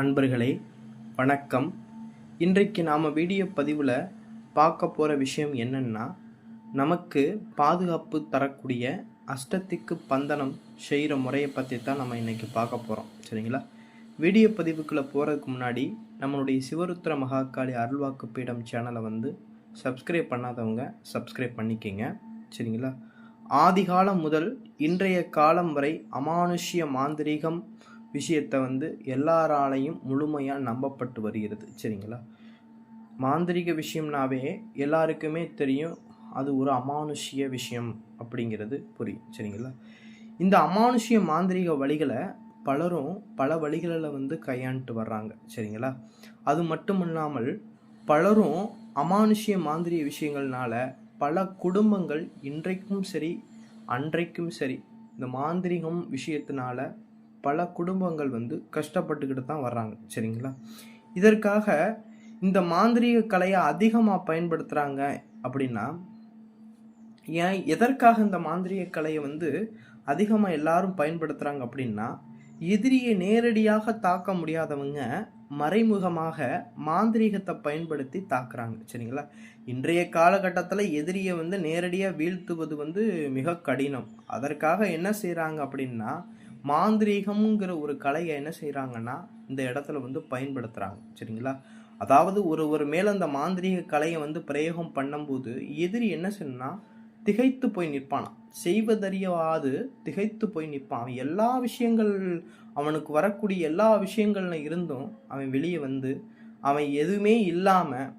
அன்பர்களே வணக்கம். இன்றைக்கு நாம் வீடியோ பதிவில் பார்க்க போகிற விஷயம் என்னென்னா நமக்கு பாதுகாப்பு தரக்கூடிய அஷ்டத்திக்கு பந்தனம் செய்கிற முறையை பற்றி தான் நம்ம இன்றைக்கி பார்க்க போகிறோம் சரிங்களா? வீடியோ பதிவுக்குள்ளே போகிறதுக்கு முன்னாடி நம்மளுடைய சிவருத்திர மகாக்காளி அருள்வாக்கு பீடம் சேனலை வந்து சப்ஸ்கிரைப் பண்ணாதவங்க சப்ஸ்கிரைப் பண்ணிக்கிங்க. சரிங்களா? ஆதிகாலம் முதல் இன்றைய காலம் வரை அமானுஷ்ய மாந்திரீகம் விஷயத்தை வந்து எல்லாராலையும் முழுமையாக நம்பப்பட்டு வருகிறது. சரிங்களா? மாந்திரிக விஷயம்னாவே எல்லாருக்குமே தெரியும் அது ஒரு அமானுஷ்ய விஷயம் அப்படிங்கிறது புரியும். சரிங்களா? இந்த அமானுஷ்ய மாந்திரிக வழிகளை பலரும் பல வழிகளில் வந்து கையாண்டுட்டு வர்றாங்க. சரிங்களா? அது மட்டும் இல்லாமல் பலரும் அமானுஷ்ய மாந்திரிய விஷயங்கள்னால பல குடும்பங்கள் இன்றைக்கும் சரி அன்றைக்கும் சரி இந்த மாந்திரிகம் விஷயத்தினால பல குடும்பங்கள் வந்து கஷ்டப்பட்டுக்கிட்டு தான் வர்றாங்க. சரிங்களா? இதற்காக இந்த மாந்திரீக கலையை அதிகமாக பயன்படுத்துகிறாங்க அப்படின்னா ஏன் எதற்காக இந்த மாந்திரீக கலையை வந்து அதிகமாக எல்லாரும் பயன்படுத்துகிறாங்க அப்படின்னா எதிரியை நேரடியாக தாக்க முடியாதவங்க மறைமுகமாக மாந்திரீகத்தை பயன்படுத்தி தாக்குறாங்க. சரிங்களா? இன்றைய காலகட்டத்தில் எதிரியை வந்து நேரடியாக வீழ்த்துவது வந்து மிக கடினம். அதற்காக என்ன செய்கிறாங்க அப்படின்னா மாந்திரீகம்ங்கிற ஒரு கலையை என்ன செய்கிறாங்கன்னா இந்த இடத்துல வந்து பயன்படுத்துகிறாங்க சரிங்களா? அதாவது ஒரு ஒரு மேலே அந்த மாந்திரீக கலையை வந்து பிரயோகம் பண்ணும்போது எதிரி என்ன செய்யணும்னா திகைத்து போய் நிற்பானான் செய்வதறியவாது திகைத்து போய் நிற்பான். அவன் எல்லா விஷயங்கள் அவனுக்கு வரக்கூடிய எல்லா விஷயங்கள்ல இருந்தும் அவன் வெளியே வந்து அவன் எதுவுமே இல்லாமல்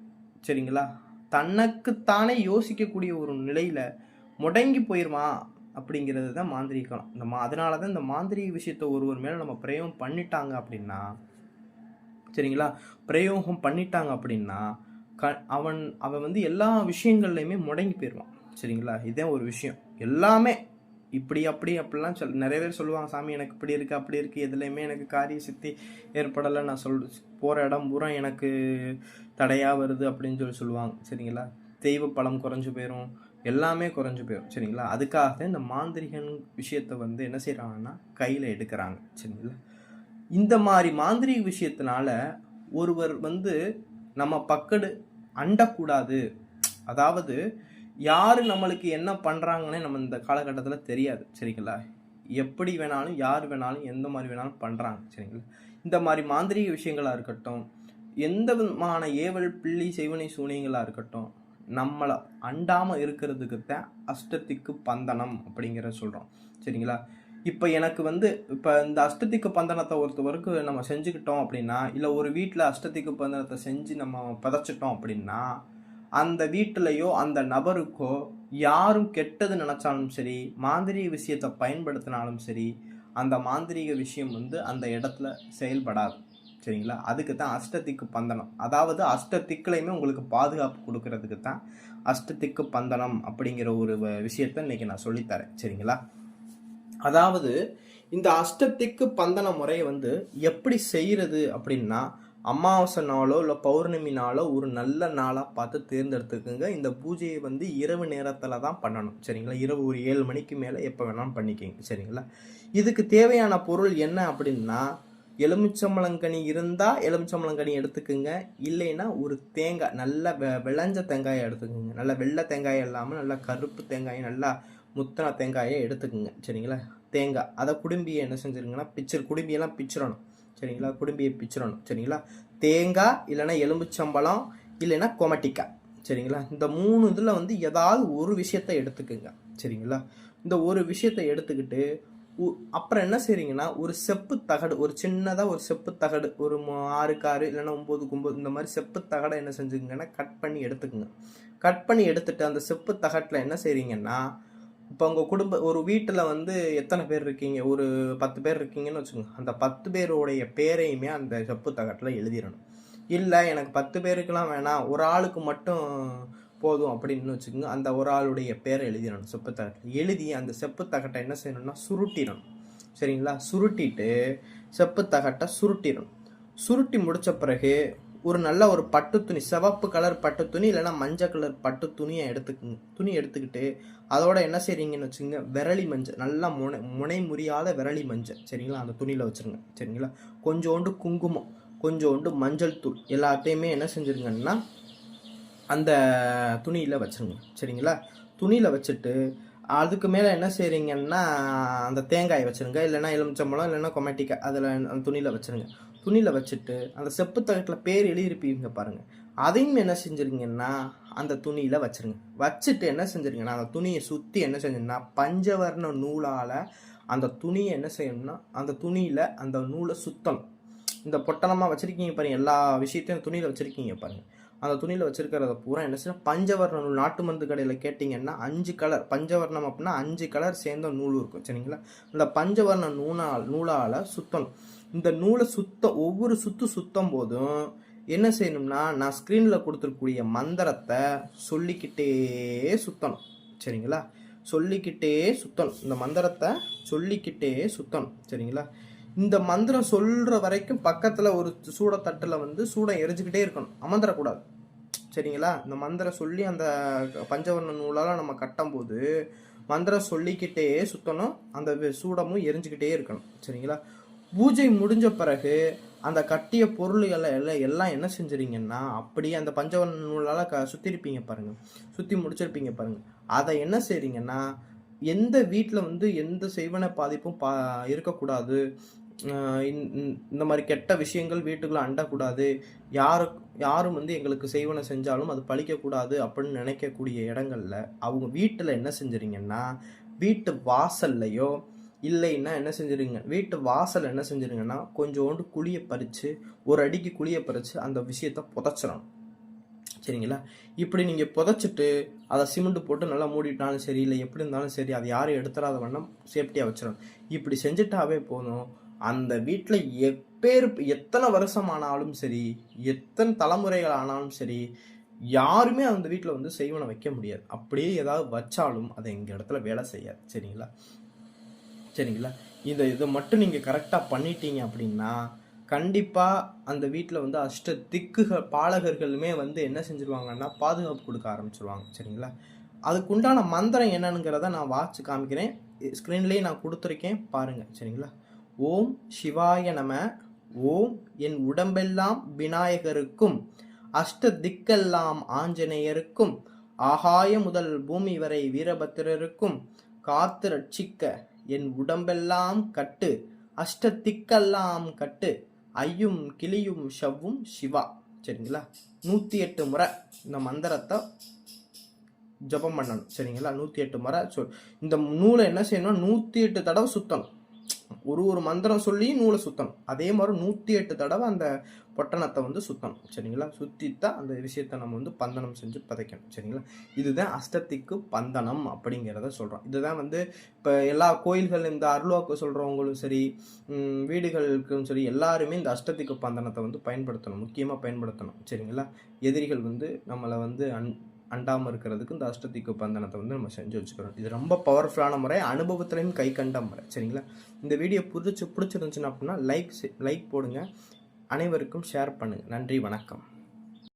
சரிங்களா? தனக்குத்தானே யோசிக்கக்கூடிய ஒரு நிலையில் முடங்கி போயிடுவான் அப்படிங்கிறது தான் மாந்திரீகம் இந்த மா அதனால தான் இந்த மாந்திரீக விஷயத்தை ஒருவர் மேலே நம்ம பிரயோகம் பண்ணிட்டாங்க அப்படின்னா சரிங்களா? பிரயோகம் பண்ணிட்டாங்க அப்படின்னா க அவன் அவன் வந்து எல்லா விஷயங்கள்லையுமே முடங்கி போயிடுவான் சரிங்களா? இதே ஒரு விஷயம். எல்லாமே இப்படி அப்படி அப்படிலாம் சொல் நிறைய பேர் சொல்லுவாங்க சாமி எனக்கு இப்படி இருக்குது அப்படி இருக்குது எதுலையுமே எனக்கு காரிய சித்தி ஏற்படலை. நான் சொல் போகிற இடம் பூரா எனக்கு தடையாக வருது அப்படின்னு சொல்லி சொல்லுவாங்க. சரிங்களா? தெய்வ பழம் குறைஞ்சு போயிடும் எல்லாமே குறைஞ்சி போயிடும் சரிங்களா? அதுக்காக இந்த மாந்திரிகன் விஷயத்தை வந்து என்ன செய்கிறாங்கன்னா கையில் எடுக்கிறாங்க. சரிங்களா? இந்த மாதிரி மாந்திரிக விஷயத்தினால ஒருவர் வந்து நம்ம பக்கடு அண்டக்கூடாது. அதாவது யார் நம்மளுக்கு என்ன பண்ணுறாங்கன்னே நம்ம இந்த காலகட்டத்தில் தெரியாது. சரிங்களா? எப்படி வேணாலும் யார் வேணாலும் எந்த மாதிரி வேணாலும் பண்ணுறாங்க சரிங்களா? இந்த மாதிரி மாந்திரிக விஷயங்களாக இருக்கட்டும் எந்த விதமான ஏவல் பிள்ளி செய்வனை சூனியங்களாக இருக்கட்டும் நம்மளை அண்டாமல் இருக்கிறதுக்கு தான் அஷ்டத்திக்கு பந்தனம் அப்படிங்கிற சொல்கிறோம் சரிங்களா? இப்போ எனக்கு வந்து இப்போ இந்த அஷ்டத்திக்கு பந்தனத்தை ஒருத்தவருக்கு நம்ம செஞ்சுக்கிட்டோம் அப்படின்னா இல்லை ஒரு வீட்டில் அஷ்டத்திக்கு பந்தனத்தை செஞ்சு நம்ம பதைச்சிட்டோம் அப்படின்னா அந்த வீட்டிலையோ அந்த நபருக்கோ யாரும் கெட்டது நினச்சாலும் சரி மாந்திரீக விஷயத்தை பயன்படுத்தினாலும் சரி அந்த மாந்திரீக விஷயம் வந்து அந்த இடத்துல செயல்படாது. சரிங்களா? அதுக்கு தான் அஷ்டத்திக்கு பந்தனம். அதாவது அஷ்டத்திக்குலையுமே உங்களுக்கு பாதுகாப்பு கொடுக்கறதுக்கு தான் அஷ்டத்திக்கு பந்தனம் அப்படிங்கிற ஒரு வ- விஷயத்த இன்னைக்கு நான் சொல்லித்தரேன். சரிங்களா? அதாவது இந்த அஷ்டத்திக்கு பந்தன முறையை வந்து எப்படி செய்கிறது அப்படின்னா அமாவாசை நாளோ இல்லை பௌர்ணமி நாளோ ஒரு நல்ல நாளாக பார்த்து தேர்ந்தெடுத்துக்குங்க. இந்த பூஜையை வந்து இரவு நேரத்தில் தான் பண்ணணும். சரிங்களா? இரவு ஒரு ஏழு மணிக்கு மேலே எப்போ வேணாலும் பண்ணிக்கிங்க. சரிங்களா? இதுக்கு தேவையான பொருள் என்ன அப்படின்னா எலுமிச்சம்பழங்கனி இருந்தால் எலுமிச்சம்பழங்கனி எடுத்துக்குங்க. இல்லைன்னா ஒரு தேங்காய் நல்ல வெ விளைஞ்ச தேங்காயை எடுத்துக்கோங்க. நல்ல வெள்ளை தேங்காய் இல்லாமல் நல்லா கருப்பு தேங்காயை நல்லா முத்தின தேங்காயை எடுத்துக்குங்க. சரிங்களா? தேங்காய். அதை குடும்பியை என்ன செஞ்சுருங்கன்னா பிச்சர் குடும்பியெல்லாம் பிச்சிடணும் சரிங்களா? குடும்பியை பிச்சிடணும் சரிங்களா? தேங்காய் இல்லைன்னா எலும்புச்சம்பழம் இல்லைன்னா கொமட்டிக்காய். சரிங்களா? இந்த மூணு இதில் வந்து ஏதாவது ஒரு விஷயத்த எடுத்துக்குங்க. சரிங்களா? இந்த ஒரு விஷயத்த எடுத்துக்கிட்டு அப்புறம் என்ன செய்றீங்கன்னா ஒரு செப்பு தகடு ஒரு சின்னதாக ஒரு செப்பு தகடு ஒரு ஆறுக்கு ஆறு இல்லைன்னா ஒம்போதுக்கு ஒம்பது இந்த மாதிரி செப்பு தகடை என்ன செஞ்சுக்கங்கன்னா கட் பண்ணி எடுத்துக்குங்க. கட் பண்ணி எடுத்துட்டு அந்த செப்பு தகட்டில் என்ன செய்றீங்கன்னா இப்போ உங்கள் குடும்ப ஒரு வீட்டில் வந்து எத்தனை பேர் இருக்கீங்க? ஒரு பத்து பேர் இருக்கீங்கன்னு வச்சுக்கோங்க. அந்த பத்து பேருடைய பேரையுமே அந்த செப்பு தகட்டில் எழுதிடணும். இல்லை எனக்கு பத்து பேருக்கெல்லாம் வேணாம். ஒரு ஆளுக்கு மட்டும் போதும் அப்படின்னு வச்சுக்கோங்க. அந்த ஒரு ஆளுடைய பேரை எழுதிடணும் செப்பு தகட்டில் எழுதி அந்த செப்பு தகட்டை என்ன செய்யணும்னா சுருட்டிடணும். சரிங்களா? சுருட்டிட்டு செப்பு தகட்டை சுருட்டிடணும். சுருட்டி முடிச்ச பிறகு ஒரு நல்ல ஒரு பட்டு துணி சிவப்பு கலர் பட்டு துணி இல்லைன்னா மஞ்சள் கலர் பட்டு துணியை எடுத்துக்குங்க. துணி எடுத்துக்கிட்டு அதோட என்ன செய்கிறீங்கன்னு வச்சுங்க விரலி மஞ்சள் நல்லா முனை முனை முறியாத விரலி மஞ்சள். சரிங்களா? அந்த துணியில் வச்சுருங்க. சரிங்களா? கொஞ்சோண்டு குங்குமம் கொஞ்சோண்டு மஞ்சள் தூள். எல்லாத்தையுமே என்ன செஞ்சுருங்கன்னா அந்த துணியில் வச்சுருங்க. சரிங்களா? துணியில் வச்சுட்டு அதுக்கு மேலே என்ன செய்கிறீங்கன்னா அந்த தேங்காய் வச்சுருங்க. இல்லைன்னா எலுமிச்சம்பழம் இல்லைன்னா கொமட்டிக்காய் அதில் அந்த துணியில் வச்சுருங்க. துணியில் வச்சுட்டு அந்த செப்பு தகட்டில் பேர் எழுதியிருப்பீங்க பாருங்கள் அதையும் என்ன செஞ்சுருங்கன்னா அந்த துணியில் வச்சுருங்க. வச்சுட்டு என்ன செஞ்சுருங்கன்னா அந்த துணியை சுற்றி என்ன செஞ்சுன்னா பஞ்சவர்ண நூலால் அந்த துணியை என்ன செய்யணும்னா அந்த துணியில் அந்த நூலை சுத்தணும். இந்த பொட்டலமாக வச்சுருக்கீங்க பாருங்கள் எல்லா விஷயத்தையும் துணியில் வச்சுருக்கீங்க பாருங்கள் அந்த துணியில் வச்சிருக்கிறத பூரா என்ன செய்யணும்? பஞ்சவர்ண நூல் நாட்டு மருந்து கடையில் கேட்டிங்கன்னா அஞ்சு கலர் பஞ்சவர்ணம் அப்படின்னா அஞ்சு கலர் சேர்ந்த நூல் இருக்கும் சரிங்களா? இந்த பஞ்சவர்ண நூலால் நூலால் சுத்தணும். இந்த நூலை சுத்த ஒவ்வொரு சுத்து சுத்தம் போதும் என்ன செய்யணும்னா நான் ஸ்க்ரீனில் கொடுத்துருக்கூடிய மந்திரத்தை சொல்லிக்கிட்டே சுத்தணும் சரிங்களா? சொல்லிக்கிட்டே சுத்தணும். இந்த மந்திரத்தை சொல்லிக்கிட்டே சுத்தணும் சரிங்களா? இந்த மந்திரம் சொல்ற வரைக்கும் பக்கத்துல ஒரு சூட தட்டுல வந்து சூடம் எரிஞ்சுக்கிட்டே இருக்கணும். அமர்ந்துடக்கூடாது. சரிங்களா? இந்த மந்திரம் சொல்லி அந்த பஞ்சவர்ண நூலால நம்ம கட்டும் போது மந்திரம் சொல்லிக்கிட்டே சுத்தணும் அந்த சூடமும் எரிஞ்சுக்கிட்டே இருக்கணும். சரிங்களா? பூஜை முடிஞ்ச பிறகு அந்த கட்டிய பொருள்களை எல்லாம் எல்லாம் என்ன செஞ்சுறீங்கன்னா அப்படியே அந்த பஞ்சவர்ண நூலால க சுத்திருப்பீங்க பாருங்க. சுத்தி முடிச்சிருப்பீங்க பாருங்க. அதை என்ன செய்றீங்கன்னா எந்த வீட்டில் வந்து எந்த செய்வன பாதிப்பும் பா இருக்கக்கூடாது. இந்த- இந்த- மாதிரி கெட்ட விஷயங்கள் வீட்டுக்குள்ள அண்டக்கூடாது. யாரு யாரும் வந்து எங்களுக்கு செய்வன செஞ்சாலும் அது பழிக்கக்கூடாது அப்படின்னு நினைக்கக்கூடிய இடங்கள்ல அவங்க வீட்டில் என்ன செஞ்சுறீங்கன்னா வீட்டு வாசல்லையோ இல்லைன்னா என்ன செஞ்சிருங்க வீட்டு வாசல் என்ன செஞ்சிருங்கன்னா கொஞ்சோண்டு குழியை பறித்து ஒரு அடிக்கு குழியை பறித்து அந்த விஷயத்த புதைச்சிடணும். சரிங்களா? இப்படி நீங்கள் புதைச்சிட்டு அதை சிமெண்ட் போட்டு நல்லா மூடிட்டாலும் சரி இல்லை எப்படி இருந்தாலும் சரி அதை யாரும் எடுத்துடாத வண்ணம் சேஃப்டியாக வச்சிடணும். இப்படி செஞ்சுட்டாவே போதும். அந்த வீட்டில் எப்பேர் எத்தனை வருஷம் ஆனாலும் சரி எத்தனை தலைமுறைகள் ஆனாலும் சரி யாருமே அந்த வீட்டில் வந்து செய்வனை வைக்க முடியாது. அப்படியே ஏதாவது வச்சாலும் அது எங்கள் இடத்துல வேலை செய்யாது. சரிங்களா? சரிங்களா? இதை இதை மட்டும் நீங்கள் கரெக்டாக பண்ணிட்டீங்க அப்படின்னா கண்டிப்பாக அந்த வீட்டில் வந்து அஷ்ட திக்குகள் பாலகர்களுமே வந்து என்ன செஞ்சுருவாங்கன்னா பாதுகாப்பு கொடுக்க ஆரம்பிச்சிருவாங்க. சரிங்களா? அதுக்குண்டான மந்திரம் என்னங்கிறத நான் வாட்ச் காமிக்கிறேன். ஸ்க்ரீன்லேயே நான் கொடுத்துருக்கேன். பாருங்கள் சரிங்களா? ஓம் சிவாய நம ஓம் என் உடம்பெல்லாம் விநாயகருக்கும் அஷ்ட திக்கெல்லாம் ஆஞ்சநேயருக்கும் ஆகாய முதல் பூமி வரை வீரபத்திரருக்கும் காத்து ரட்சிக்க என் உடம்பெல்லாம் கட்டு அஷ்ட திக்கெல்லாம் கட்டு ஐயும் கிளியும் ஷவ்வும் சிவா. சரிங்களா? நூற்றி எட்டு முறை இந்த மந்திரத்தை ஜபம் பண்ணணும். சரிங்களா? நூற்றி எட்டு முறை சொல் இந்த நூலை என்ன செய்யணும் நூற்றி எட்டு தடவை சுத்தணும். ஒரு ஒரு மந்திரம் சொல்லி நூலை சுத்தணும். அதே மாதிரி நூற்றி எட்டு தடவை அந்த பொட்டணத்தை வந்து சுத்தணும். சரிங்களா? சுத்தித்தான் அந்த விஷயத்தை நம்ம வந்து பந்தனம் செஞ்சு பதைக்கணும். சரிங்களா? இதுதான் அஷ்டத்திக்கு பந்தனம் அப்படிங்கிறத சொல்கிறோம் இதுதான் வந்து இப்போ எல்லா கோயில்கள் இந்த அருள்வாக்கு சொல்கிறவங்களும் சரி வீடுகளுக்கும் சரி எல்லாருமே இந்த அஷ்டத்திக்கு பந்தனத்தை வந்து பயன்படுத்தணும். முக்கியமாக பயன்படுத்தணும். சரிங்களா? எதிரிகள் வந்து நம்மளை வந்து அன் அண்டாமல் இருக்கிறதுக்கு இந்த அஷ்டத்திக்கு பந்தனத்தை வந்து நம்ம செஞ்சு வச்சுக்கிறோம் இது ரொம்ப பவர்ஃபுல்லான முறை அனுபவத்துலையும் கை கண்ட முறை. சரிங்களா? இந்த வீடியோ பிடிச்சி பிடிச்சிருந்துச்சுன்னா அப்படின்னா லைக் லைக் போடுங்க. அனைவருக்கும் ஷேர் பண்ணுங்கள் நன்றி வணக்கம்.